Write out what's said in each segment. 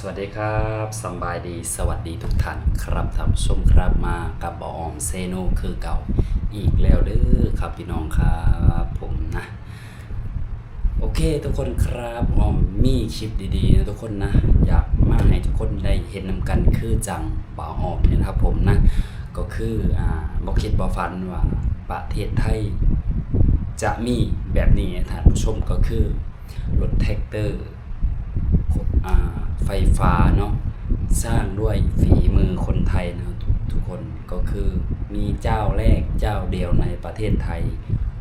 สวัสดีครับสบายดีสวัสดีทุกท่านครับท่านผู้ชมครับมากับบออมเซโนคือเก่าอีกแล้วเด้อครับพี่น้องครับผมนะ โอเคทุกคนครับออมมีคลิปดีๆนะทุกคนนะ อยากมาให้ทุกคนได้เห็นนำกันคือจังบ่าออมเนี่ยนะครับผมนะ ก็คืออ่าบอกคิดบอฝันว่าประเทศไทย จะมีแบบนี้ท่านผู้ชมก็คือรถแท็กเตอร์ ไฟฟ้าเนาะสร้างด้วยฝีมือคนไทยนะทุกทุกคนก็คือมีเจ้าแรกเจ้าเดียวในประเทศไทย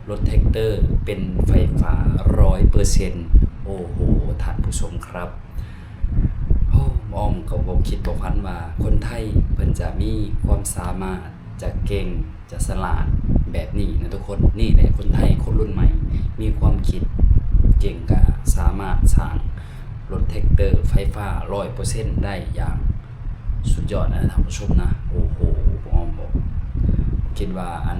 รถแท็กเตอร์เป็นไฟฟ้าร้อยเปอร์เซ็นต์โอ้โหท่านผู้ชมครับอ้อมก็บอกคิดบอกพันว่าคนไทยเพิ่นจะมีความสามารถจะเก่งจะสลาดแบบนี้นะทุกคนนี่แหละคนไทยคนรุ่นใหม่ มีความคิดเก่งกะสามารถสร้าง รถแท็กเตอร์ไฟฟ้าร้อยเปอร์เซ็นต์ได้อย่างสุดยอดนะท่านผู้ชมนะโอ้โหบอมบอกคิดว่าอัน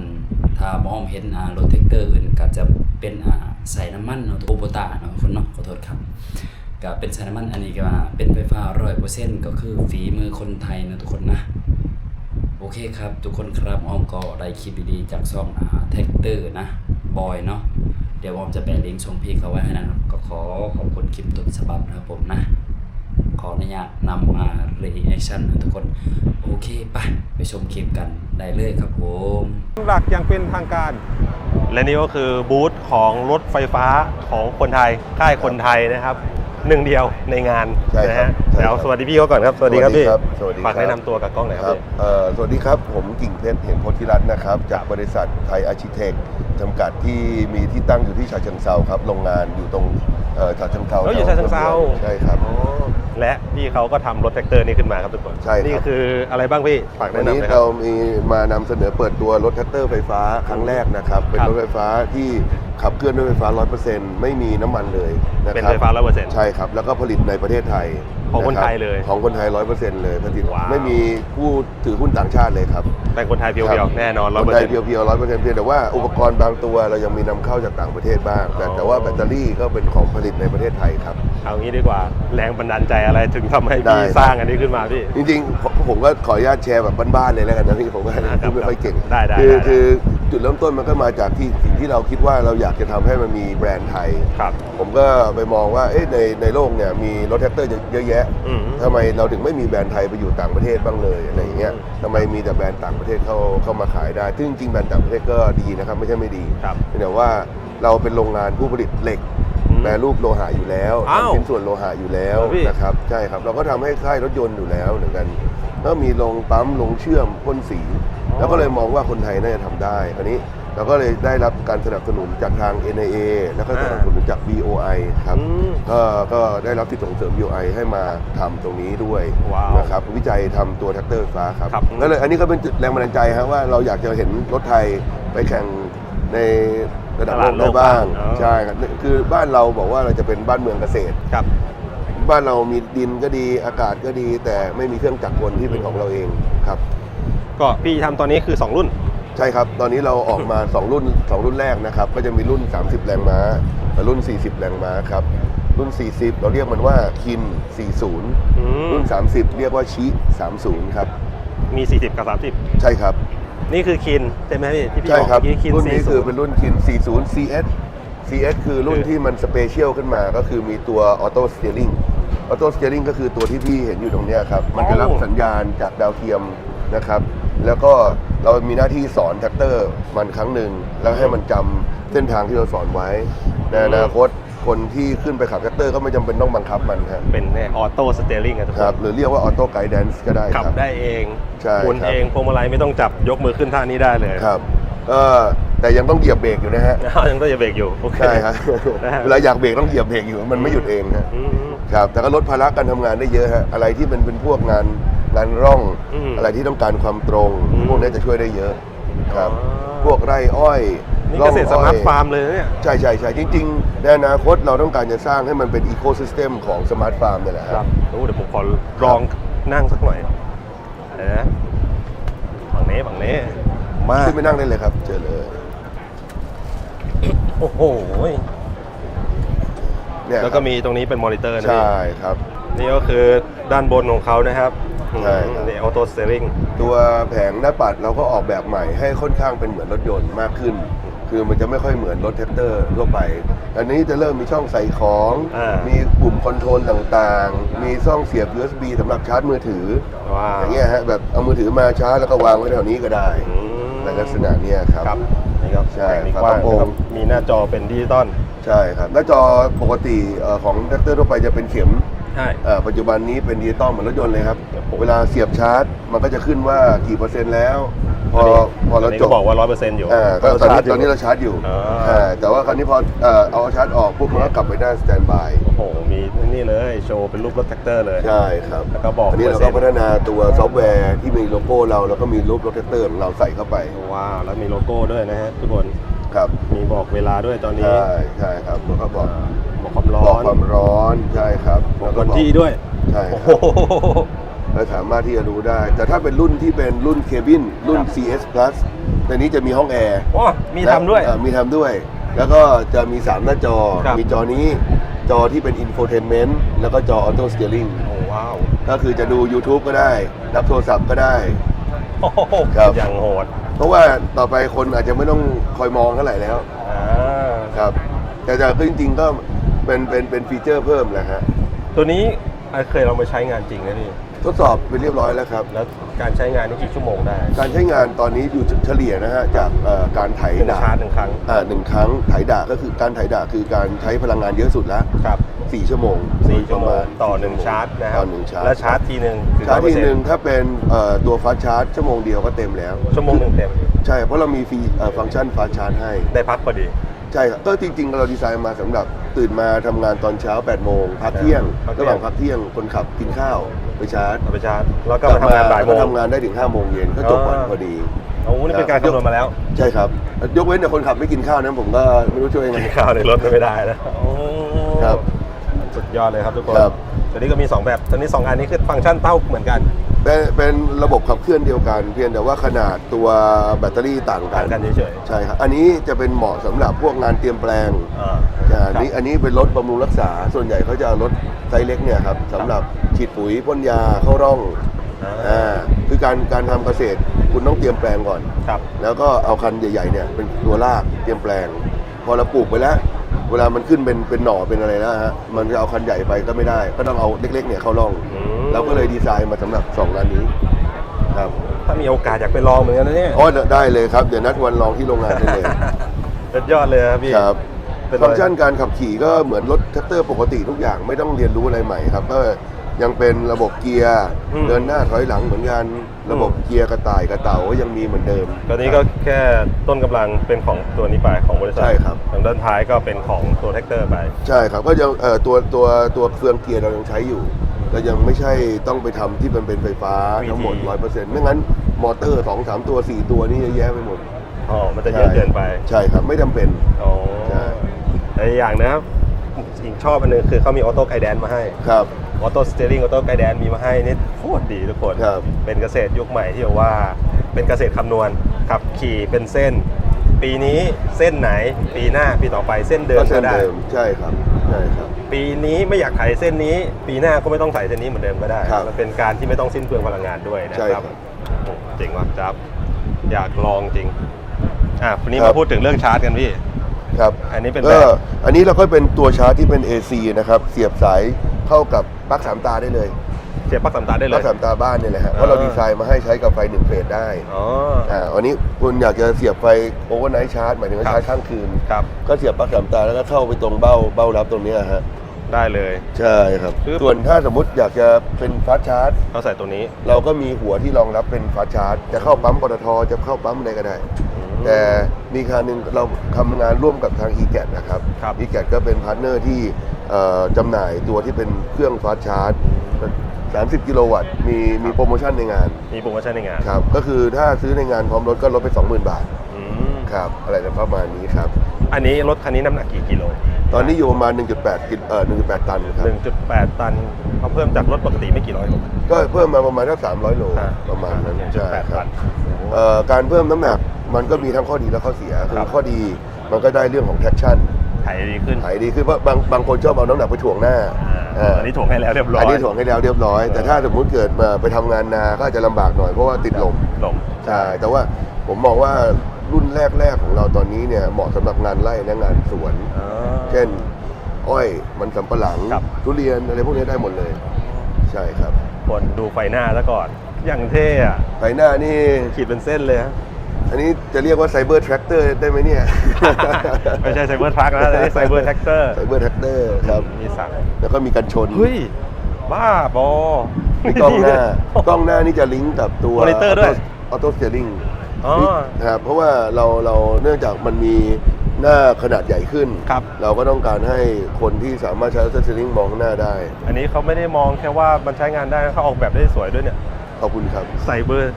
ถ้าบอมเห็นอ่ารถแท็กเตอร์อื่นก็จะเป็นอ่าใส่น้ำมันเนาะโอโบตาเนาะคนเนาะขอโทษครับก็เป็นใส่น้ำมันอันนี้ก็ว่าเป็นไฟฟ้าร้อยเปอร์เซ็นต์ก็คือฝีมือคนไทยนะทุกคนนะโอเคครับ ทุกคนครับออมก็ได้คลิปดีๆจากซ่องอ่าแท็กเตอร์นะบอยเนาะ เดี๋ยวออมจะแปะลิงก์ส่งพี่เขาไว้ให้นะครับ ก็ขอขอบคุณคลิปต้นฉบับนะครับผมนะ ขออนุญาตนำมา reaction นะทุกคน โอเคไปไปชมคลิปกันได้เลยครับผมหลักอย่างเป็นทางการ และนี่ก็คือบูธของรถไฟฟ้าของคนไทยค่ายคนไทยนะครับ หนึ่งเดียวในงานใช่ครับนะฮะใช่ครับเดี๋ยวสวัสดีพี่เขาก่อนครับ สวัสดีครับพี่สวัสดีครับ ฝากแนะนำตัวกับกล้องหน่อยคครับรับพี่ เอ่อสวัสดีครับ ผมกิ่งเพชรเห็นโพธิรัตน์นะครับ จากบริษัทไทยอาชิเทคจำกัดที่มีที่ตั้งอยู่ที่ฉะเชิงเซาครับ โรงงานอยู่ตรงเอ่อฉะเชิงเซาเขาอยู่ฉะเชิงเทรา ใช่ครับอ๋อและพี่เขาก็ทำรถแท็กเตอร์นี้ขึ้นมาครับทุกคนใช่ครับ นี่คืออะไรบ้างพี่ฝากวัแนะนนำหนี้น่อยคเรารับมีมานำเสนอเปิดตัวรถแท็กเตอร์ไฟฟ้าครั้งแรกนะครับ เป็นครับรถไฟฟ้าที่ ขับเคลื่อนด้วยไฟฟ้า 100%ไม่มีน้ำมันเลยนะครับเป็นไฟฟ้าร้อยเปอร์เซ็นต์ ใช่ครับ แล้วก็ผลิตในประเทศไทยของคนะรับไทยเลยของคนไทย 100%เลยผลิตว้าว ไม่มีผู้ถือหุ้นต่างชาติเลยครับ แต่คนไทยเพีคยวบๆแน่นอนร้อยคเปอนร์ไทเซ็ยนต์ เพียวๆร้อยเปอร์เซ็นต์เพียงแต่ว่าอุปกรณ์บางตัวเรายังมีนำเข้าจากต่างประเทศบ้าง แต่อ๋อ แต่ว่าแบตเตอรี่ก็เป็นของผลิตในประเทศไทยครับ เอางี้ดีกว่าแรงบันดาลใจอะไรถึงทำให้ได้พี่ครับ สร้างอันนี้ขึ้นมาพี่ จริงๆผมผมก็ขออนุญาตแชร์แบบบ้านๆเลยแล้วกันนะพี่ผมก็ครับพูดไม่ค่อยเก่งได้ได้คือได้ คือ จุดเริ่มต้นมันก็มาจากที่สิ่งที่เราคิดว่าเราอยากจะทำให้มันมีแบรนด์ไทย ครับ ผมก็ไปมองว่าเอ๊ะในในโลกเนี่ยมีรถแท็กเตอร์เยอะแยะอืม ทำไมเราถึงไม่มีแบรนด์ไทยไปอยู่ต่างประเทศบ้างเลยอะไรอย่างเงี้ยอืมทำไมมีแต่แบรนด์ต่างประเทศเข้าเข้ามาขายได้ซึ่งจริงๆแบรนด์ต่างประเทศก็ดีนะครับไม่ใช่ไม่ดีครับ เพียงแต่ว่าเราเป็นโรงงานผู้ผลิตเหล็กอืมแปรรูปโลหะอยู่แล้วอ้าวทำชิ้นส่วนโลหะอยู่แล้วเหรอพี่ นะครับใช่ครับเราก็ทำให้ค่ายรถยนต์อยู่แล้วเหมือนกันก็มีโรงปั๊มโรงเชื่อมพ่นสีอ๋อ แล้วก็เลยมองว่าคนไทยน่าจะทำได้คราวนี้เราก็เลยได้รับการสนับสนุนจากทาง NIA แล้วก็สนับสนุนจาก BOI ครับอืมก็ก็ได้รับที่ส่งเสริม BOI ให้มาทำตรงนี้ด้วยว้าวนะครับวิจัยทำตัวแท็กเตอร์ไฟฟ้าครับครับก็เลยอันนี้ก็เป็นจุดแรงบันดาลใจครับว่าเราอยากจะเห็นรถไทยไปแข่งในระดับโลกได้บ้างตลาดโลกบ้างอ๋อใช่ครับคือบ้านเราบอกว่าเราจะเป็นบ้านเมืองเกษตรครับบ้านเรามีดินก็ดีอากาศก็ดี แต่ไม่มีเครื่องจักรกลที่เป็นของเราเองครับ ก็พี่ทำตอนนี้คือ 2 รุ่น ใช่ครับ ตอนนี้เราออกมา 2 รุ่น 2 รุ่นแรกนะครับ ก็จะมีรุ่น 30 แรงม้ากับรุ่น 40 แรงม้าครับ รุ่น 40 เราเรียกมันว่าคิน 40อืมรุ่น 30 เรียกว่าชิ30 ครับ มี 40 กับใช่ครับ30นี่คือคินใช่ไหมพี่ที่พี่ใช่บอกครับเมื่อกี้คินรุ่นนี้40คือเป็นรุ่นคิน 40 CS CS คือรุ่นคือที่มันสเปเชียลขึ้นมาก็คือมีตัวออโต้สเต e ริ n งออโต้สเต e ริ n งก็คือตัวที่พี่เห็นอยู่ตรงเนี้ยครับ มันจะรับสัญญาณจากดาวเทียม นะครับ แล้วก็เรามีหน้าที่สอนแท็กเตอร์มันครั้งหนึ่งแล้วให้มันจำเส้นทางที่เราสอนไว้ในอนาคตคนที่ขึ้นไปขับแท็กเตอร์ก็ไม่จำเป็นต้องบังคับมันครับเป็นเนี่ยออโต้สเตอร์ลิงอะทุกคครับนหรือเรียกว่าออโต้ไกด์แดนซ์ก็ได้ขับครับได้เองใช่หมุนครับเองพวงมาลัยไม่ต้องจับยกมือขึ้นท่านี้ได้เลยครับก็แต่ยังต้องเหยียบเบรกอยู่นะฮะอ้าวยังต้องจะเบรกอยู่โอเคใช่ครับนะฮะเวลาอยากเบรกต้องเหยียบเบรกอยู่มันไม่หยุดเองฮะอืมครับแต่ก็ลดภาระการทำงานได้เยอะฮะอะไรที่มันเป็นพวกงาน งานร่องอืมอะไรที่ต้องการความตรงอืม พวกนี้จะช่วยได้เยอะครับอ๋อพวกไร่อ้อยนี่ร่เกองษตรสอ้มาอร์ยทฟาร์มเลยนะเนี่ย ใช่ใช่ใช่จริงๆ ในอนาคตเราต้องการจะสร้างให้มันเป็นอีโคซิสเต็มของสมาร์ทฟาร์มนี่แหละคครัรับบโอ้เดี๋ยวผมขอลองนั่งสักหน่อยเดี๋ยวนะฝั่งนี้ฝั่งนี้ มา ขึ้นไปนั่งได้เลยครับ เจอเลยโอ้โห เนี่ยแล้วก็มีตรงนี้เป็นมอนิเตอร์นะพี่ ใช่ครับ นี่ก็คือด้านบนของเขานะครับ ใช่ครับนี่ออโต้สเตอริง ตัวแผงหน้าปัดเราก็ออกแบบใหม่ให้ค่อนข้างเป็นเหมือนรถยนต์มากขึ้น คือมันจะไม่ค่อยเหมือนรถแท็กเตอร์ทั่วไป อันนี้จะเริ่มมีช่องใส่ของ อ่ามี มีปุ่มคอนโทรลต่างๆ มีช่องเสียบ USB สำหรับชาร์จมือถือ ว้าวอย่างเงี้ยฮะแบบเอามือถือมาชาร์จแล้วก็วางไว้แถวนี้ก็ได้อืมในลักษณะเนี้ยครับ ครับนี่ครับใช่มีกว้างฝากระโปรง นะครับมีหน้าจอเป็นดิจิตอล ใช่ครับหน้าจอปกติเอ่อของแท็กเตอร์ทั่วไปจะเป็นเข็ม ใช่ เอ่อปัจจุบันนี้เป็นดิจิตอลเหมือนรถยนต์เลยครับ ครับผม เวลาเสียบชาร์จ มันก็จะขึ้นว่ากี่เปอร์เซ็นต์แล้ว พอพอเรานนี้จก็บบอกว่าร้อยเปอร์เซ็นต์อยู่อ่าก็ตอนนี้ตอนนี้เราเราชาร์จอยู่อ่า อ่าแต่ว่าคราวนี้พอเอ่อเอาชาร์จออกปุ๊บมันก็กลับไปได้สแตนบาย โอ้โห มีนี่เลยโชว์เป็นรูปรถแท็กเตอร์เลย ใช่ครับแล้วก็บอกอันนี้เราเปอร์เซ็ก็นต์พัฒนาตัวซอฟต์แวร์ที่มีโลโก้เราแล้วก็มีรูปรถแท็กเตอร์ของเราใส่เข้าไปว้าว แล้วมีโลโก้ด้วยนะฮะทุกคน ครับมีบอกเวลาด้วยตอนนี้ ใช่ใช่ครับแล้วก็บอก บอกความร้บออกนความร้อนใช่ครับบอกแล้ววันที่ด้วยใช่คโอ้รับ โห เราสามารถที่จะรู้ได้ แต่ถ้าเป็นรุ่นที่เป็นรุ่นเคบินรุ่น ครับ CS Plus ในนี้จะมีห้องแอร์โอ้มีทำด้วย และเอ่อมีทำด้วย แล้วก็จะมี 3 หน้าจอ ครับ มีจอนี้ จอที่เป็น infotainment แล้วก็จอ auto steering โอ้ว้าวก็คือจะดู YouTube ก็ได้ รับโทรศัพท์ก็ได้ โอ้โหครับ อย่างโหดเพราะว่าต่อไปคนอาจจะไม่ต้องคอยมองเท่าไหร่แล้ว อ่า ครับ แต่แต่จริงๆก็ เป็นเป็นเป็นฟีเจอร์เพิ่มแหละฮะตัวนี้เคยลองไปใช้งานจริงนะนี่ทดสอบไปเรียบร้อยแล้วครับ แล้วการใช้งานนี่กี่ชั่วโมงได้ การใช้งานตอนนี้อยู่เฉลี่ยนะฮะจากเอ่อการไถหนึ่งดาชาร์จหนึ่งครั้งอ่าหนึ่งครั้งไถดาก็คือการไถดาคือการใช้พลังงานเยอะสุดแล้วครับสี่ชั่วโมงสี่ชั่วโมประงมาณต่อหนึ่งชาร์จนะครัต่บอหนึ่งชาร์จแล้วชาร์จทีหนึ่งคือชาร์จทีหนึ่ง100%ถ้าเป็นเอ่อตัวฟาสต์ชาร์จชั่วโมงเดียวก็เต็มแล้ว ชั่วโมงหนึ่งเต็ม ใช่เพราะเรามีฟรีเอ่อฟังก์ชันฟาสต์ชาร์จให้ได้พักพอดี ใช่ครับก็จริง ๆ เราดีไซน์มาสำหรับตื่นมาทำงานตอนเช้า8โมงพักเที่ยง พักเที่ยง ระหว่างพักเที่ยงคนขับกินข้าวไปชาร์จเอาไปชาร์จแล้วก็มาทำงานบ่ายโมก็งทำงานได้ถึง5โมงเย็นก็จบวันพอดี โอ้โหนี่เป็นการคำนวณมาแล้วใช่ครับ ยกเว้นแต่คนขับไม่กินข้าวนั้นผมก็ไม่รู้ช่วยยังไง กินข้าวในรถไม่ได้นะโอ้ครับสุดยอดเลยครับทุกคนครับ ตัวนี้ก็มี 2 แบบตัวนี้ 2 อันนี้คือฟังก์ชันเต้าเหมือนกัน เป็นเป็นระบบขับเคลื่อนเดียวกัน เพียงแต่ว่าขนาดตัวแบตเตอรี่ต่างกัต่านงกันเฉยใช่ครับอันนี้จะเป็นเหมาะสำหรับพวกงานเตรียมแปลงๆอ่าอ่าอันนี้อันนี้เป็นรถบำรุงรักษา ส่วนใหญ่เขาจะเอารถไซส์เล็กเนี่ยครับสำหรับฉีดปุ๋ยพ่นยาเข้าร่องอ่าอ่าคือการการทำเกษตรคุณต้องเตรียมแปลงก่อน ครับ แล้วก็เอาคันใหญ่ๆเนี่ยเป็นตัวลากเตรียมแปลง พอเราปลูกไปแล้ว เวลามันขึ้นเป็นเป็นหน่อเป็นอะไรแล้วฮะมันจะเอาคันใหญ่ไปก็ไม่ได้ ก็ต้องเอาเล็กๆเนี่ยเข้าร่องอืมเราก็เลยดีไซน์มาสำหรับสองงานนี้ครับถ้ามีโอกาสอยากไปลองเหมือนกันนะเนี่ยอ๋อได้เลยครับเดี๋ยวนัดวันลองที่โรงงานได้เลยสุดยอดเลยครับพี่ครับเป็นไรฟังก์ชันการขับขี่ก็เหมือนรถแท็กเตอร์ปกติทุกอย่างไม่ต้องเรียนรู้อะไรใหม่ครับก็ ยังเป็นระบบเกียร์อืม เดินหน้าถอยหลังเหมือนกัน ระบบเกียร์กระต่ายกระเต่าก็ยังมีเหมือนเดิมตอนนี้ก็แค่ต้นกำลังเป็นของตัวนี้ไปของบริษัทใช่ครับ ทางด้านท้ายก็เป็นของตัวแท็กเตอร์ไป ใช่ครับก็ยังเอ่อตัวตัวตัวเฟืองเกียร์เรายังใช้อยู่เรายังไม่ใช่ต้องไปทำที่มันเป็นไฟฟ้า VT ทั้งหมด100%ไม่งั้นมอเตอร์สองสามตัวสี่ตัวนี่เยอะแยะไปหมด อ๋อมันจะเยอะเกินไปใช่ครับไม่จำเป็น อ๋อใช่ แต่อีกอย่างนะครับอีกชอบอันหนึงคือเขามีออโต้ไกด์แดนมาให้ ครับ ออโต้สเตอริงออโต้ไกด์แดนมีมาให้นี่โคตรดีทุกคนครับ เป็นเกษตรยุคใหม่ที่แบบว่าเป็นเกษตรคำนวณขับขี่เป็นเส้น ปีนี้เส้นไหนปีหน้าปีต่อไปเส้นเดิมก็ก็เส้นได้ เดิมใช่ครับใช่ครับ ปีนี้ไม่อยากไถเส้นนี้ ปีหน้าก็ไม่ต้องไถเส้นนี้เหมือนเดิมก็ได้ครับมันเป็นการที่ไม่ต้องสิ้นเปลืองพลังงานด้วยนะใช่คครัรับบโอ้เจ๋งว่ะจับอยากลองจริงอะวันนี้ครัมาบ พูดถึงเรื่องชาร์จกันพี่ ครับอันนี้เป็นก็แบบอันนี้เราก็เป็นตัวชาร์จที่เป็น AC นะครับ เสียบสาย เข้ากับปลั๊กสามตาได้เลยเสียบปลั๊กสามตาได้ปเลลั๊ย กสามตาบ้านเนี่ยแหละฮะเพราะเราอ่าดีไซน์มาให้ใช้กับไฟหนึ่งเฟสได้อ๋อ อ่าวันนี้คุณอยากจะเสียบไฟโอเวอร์ไนท์ชาร์จหมายถึงว่าครับ ชาร์จข้างคืน ครับ ก็เสียบปลั๊กสามตาแล้วก็เข้าไปตรงเบ้าเบ้ารับตรงเนี้ยฮะได้เลย ใช่ครับ คือ ส่วนถ้าสมมติอยากจะเป็นฟาสต์ชาร์จเขาใส่ตัวนี้เราก็มีหัวที่รองรับเป็นฟาสต์ชาร์จ จะเข้าปั๊มปตทจะเข้าปั๊มอะไรก็ได้แต่มีคราวหนึ่งเราทำงานร่วมกับทาง e g a t นะครับ ครับ e g a t ก็เป็นพาร์ทเนอร์ที่เอ่อ จำหน่ายตัวที่เป็นเครื่องฟาสต์ชาร์จ 30 กิโลวัตต์ มีมีโปรโมชั่นในงาน มีโปรโมชั่นในงานครับ ก็คือถ้าซื้อในงานพร้อมรถก็ลดไป 20,000 บาทอืมครับ อะไรประมาณนี้ครับ อันนี้รถคันนี้น้ำหนักกี่กิโล ตอนนี้อยู่ประมาณ 1.8กิโลเอ่อ1.8 ตันครับ 1.8 ตันเขาเพิ่มจากรถปกติไม่กี่ร้อยโล ก็เพิ่มมาประมาณถ้า300 โลอ่าประมาณนั้นใช่1.8คตัรับน เอ่อการเพิ่มน้ำหนักมันก็มีทั้งข้อดีและข้อเสียคือครับข้อดีมันก็ได้เรื่องของ traction ถ่ายดีขึ้นถ่ายดีขึ้นเพราะบางบางคนชอบเอาน้ำหนักไปถ่วงหน้าอ่าอันนี้ถ่วงให้แล้วเรียบร้อยอันนี้ถ่วงให้แล้วเรียบร้อย แต่ถ้าสมมุติเกิดมาไปทำงานนาก็อาจจะลำบากหน่อยเพราะว่าติดลมหลมใช่ แต่ว่าผมมองว่ารุ่นแรก ๆ ของเราตอนนี้เนี่ยเหมาะสำหรับงานไร่และงานสวนอ่าเช่น อ้อยมันสำปะหลัง ครับ ทุเรียนอะไรพวกนี้ได้หมดเลย ใช่ครับคนดูไฟหน้าซะก่อน อย่างเท่อะไฟหน้านี่ขีดเป็นเส้นเลยฮะ อันนี้จะเรียกว่าไซเบอร์แทร็กเตอร์ได้ไหมเนี่ย ไม่ใช่ไซเบอร์ทรัคนะอันนี้ไซเบอร์แท็กเตอร์ ไซเบอร์แทร็กเตอร์ครับ มีสั่งแล้วก็มีกันชนเฮ้ย บ้าบอ มีกล้องหน้ากล้องหน้านี่จะลิงก์กับตัวมอนิเตอร์ด้วย ออโต้สเตอร์ลิงอ๋อครับเพราะว่าเราเราเนื่องจากมันมีหน้าขนาดใหญ่ขึ้น ครับ เราก็ต้องการให้คนที่สามารถใช้ออโต้สเตอร์ลิงมองข้างหน้าได้ อันนี้เขาไม่ได้มองแค่ว่ามันใช้งานได้นะเขาออกแบบได้สวยด้วยเนี่ย ขอบคุณครับ ไซเบอร์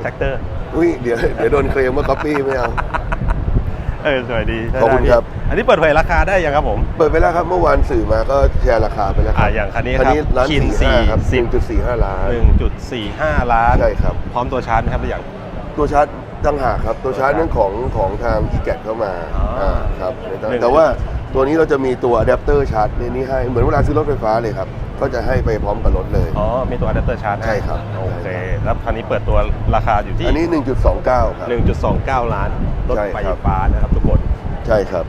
แท็กเตอร์ อุ้ยเดี๋ยวเดี๋ยวโดนเคลมว่า copy ไม่เอา เออสวยดีใช้ขอบคุณได้ครับอันนี้เปิดเผยราคาได้ยังครับผม เปิดไปแล้วครับเมื่อวานสื่อมาก็แชร์ราคาไปแล้วคอ่ารับอย่างคันนี้คันนี้ครับล้านคินสี่ห้าครับสี่หนึ่งจุดสี่ห้าล้าน 1.45 ล้าน ใช่ครับ พร้อมตัวชาร์จไหมครับหรือยัง ตัวชาร์จตั้งหากครับ ตัวชาร์จเรื่องของของทาง e g a t เข้ามาอ๋ออ่าครับ หนึ่ง แต่ว่า ตัวนี้เราจะมีตัวอะแดปเตอร์ชาร์จในนี้ให้เหมือนเวลาซื้อรถไฟฟ้าเลยครับ ก็จะให้ไปพร้อมกับรถเลย อ๋อ มีตัวอะแดปเตอร์ชาร์จใช่ครับ โอเคใช่ครับแล้วคันนี้เปิดตัวราคาอยู่ที่อันนี้ 1.29 ครับ 1.29 ล้านรถใช่ไฟครับฟ้านะครับทุกคนใช่ครับ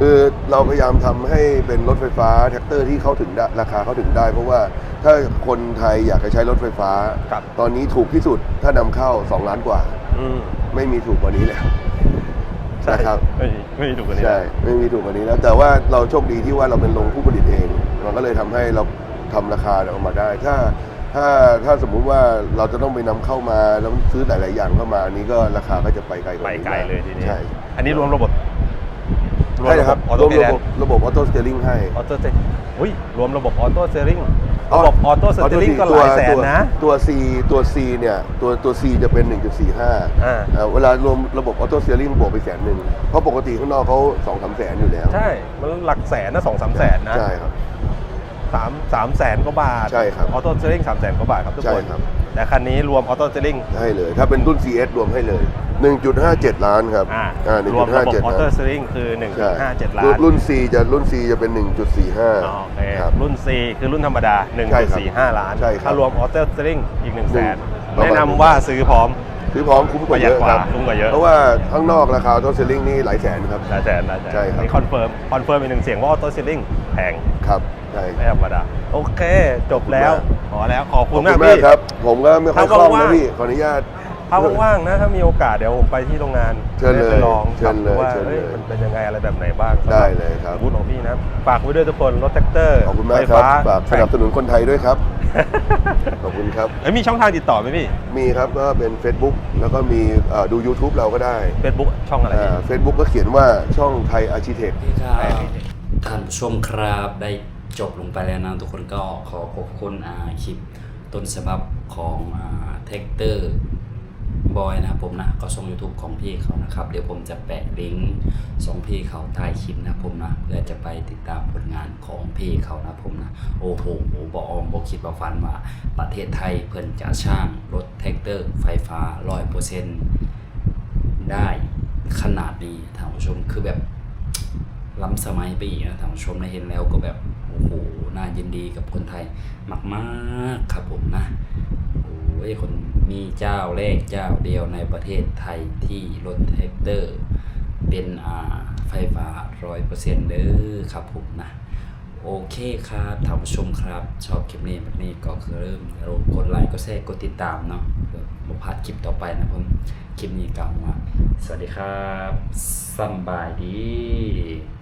คือเราพยายามทำให้เป็นรถไฟฟ้าแท็กเตอร์ที่เข้าถึงได้ราคาเข้าถึงได้ เพราะว่าถ้าคนไทยอยากจะใช้รถไฟฟ้าครับตอนนี้ถูกที่สุดถ้านำเข้า 2 ล้านกว่าอืมไม่มีถูกกว่านี้แล้ว ใช่นะครับ ไม่ไม่มีถูกกว่านี้ ใช่ไม่มีถูกกว่านี้แล้วแต่ว่าเราโชคดีที่ว่าเราเป็นโรงผู้ผลิตเอง มันก็เลยทำให้เราทำราคาออกมาได้ ถ้าถ้าถ้าสมมุติว่าเราจะต้องไปนำเข้ามาแล้วซื้อหลาย ๆ อย่างเข้ามาอันนี้ก็ราคาก็จะไปไกลกว่าไปนี้ไกลเลยทีนี้ ใช่อันนี้รวมระบบใช่ครับออรโต้วมเพระลบบระบบออโต้สเตอร์ลิงให้ออโต้เซอุ้ยรวมระบบออโต้เซริง ระบบออโต้สเตอร์ลิงก็หลายแสนนะ ตัว C ตัว C เนี่ย ตัวตัว C จะเป็น 1.45อ่าเอ่อเวลารวมระบบออโต้สเตอร์ลิงบวกไปแสนหนึ่งเพราะปกติข้างนอกเขาสองสามแสนอยู่แล้ว ใช่ มันหลักแสนนะสองสามแสนนะ ใช่ครับสามสามแสนกว่าบาท ใช่ครับ ออโต้เซริงสามแสนกว่าบาทครับทุกใช่คนครับแต่คันนี้รวมออโต้เซริงให้เลย ถ้าเป็นรุ่น CS รวมให้เลย 1.57 ล้านครับอ่าอ่ารวมระบบออ1.57โต้ล้านเซริงคือใช่1.57 ล้ารุ่นนรุ่น C จะรุ่น C จะเป็นอ๋อโอเค1.45ครับรุ่น C คือรุ่นธรรมดาใช่ครับ1.45 ล้านใช่ครับถ้ารวมออโต้เซริงอีก 1 0 0 0 0แสนประมาณแนะนำว่าซื้อพร้อมซื้อพร้อมคุ้มกว่าเยอะครับประหยัดกว่าคุ้มกว่าเยอะเพราะว่าข้างนอกราคาออโต้เซลลิงนี่หลายแสนครับหลายแสนหลายแสนใช่ครับนี่คอนเฟิร์มคอนเฟิร์มอีกหนึ่งเสียงว่าออโต้เซริงแพงครับใช่ไม่ธรรมดาโอเค จบแล้วขอบคุณมากพอแล้วขอบขคุอบณคุมากณมากพี่ครับ ผมก็ไม่ค่อยคล่องถ้านะว่างๆพี่ขออนุญาต ถ้าว่างๆนะถ้ามีโอกาสเดี๋ยวผมไปที่โรงงานเชิญเลยได้ไปลองเชิญเลยขับดูว่าเชิญเลยเอ้ยมันเป็นยังไงอะไรแบบไหนบ้างสำหบได้เลยครับบูธของพี่นะฝากไว้ด้วยทุกคนรถแท็กเตอร์ขอบคุณมากไฟครับฟ้าฝากสนับสนุนคนไทยด้วยครับขอบคุณครับเอ้ยมีช่องทางติดต่อไหมพี่ มีครับก็เป็น Facebook แล้วก็มีเอ่อดู YouTube เราก็ได้ Facebook ช่องอะไรพี่เฟซบุ๊กก็เขียนว่าช่องไทยอาชีเทคนี่ครับท่านผู้ชมครับได้จบลงไปแล้วนะทุกคนก็ขอขอบคุณอ่าคลิปต้นฉบับของเทคเตอร์ บอยนะผมนะก็ช่อง YouTube ของพี่เขานะครับ เดี๋ยวผมจะแปะลิงก์ส่งพี่เขาใต้คลิปนะผมนะเพื่อจะไปติดตามผลงานของพี่เขานะผมนะ โอ้โหบออมบอคิดบอฟันว่าประเทศไทยเพิ่นจะช่างรถแท็กเตอร์ไฟฟ้าร้อยเปอร์เซ็นต์ได้ขนาดนี้ท่านผู้ชมคือแบบล้ำสมัยไปอีกนะท่านผู้ชมได้เห็นแล้วก็แบบโอ้โหน่ายินดีกับคนไทยมาก ๆ ครับผมนะ โอ้คนมีเจ้าแรกเจ้าเดียวในประเทศไทยที่รถแท็กเตอร์ เป็นอ่าไฟฟ้าร้อยเปอร์เซ็นต์เด้อครับผมนะ โอเคครับท่านผู้ชมครับ ชอบคลิปนี้แบบนี้ก็คือเริ่มรกดไลค์กดแชร์กดติดตามเนาะเพื่อบ่พลาดคลิปต่อไปนะผมคลิปนี้กล่าวว่าสวัสดีครับสบายดี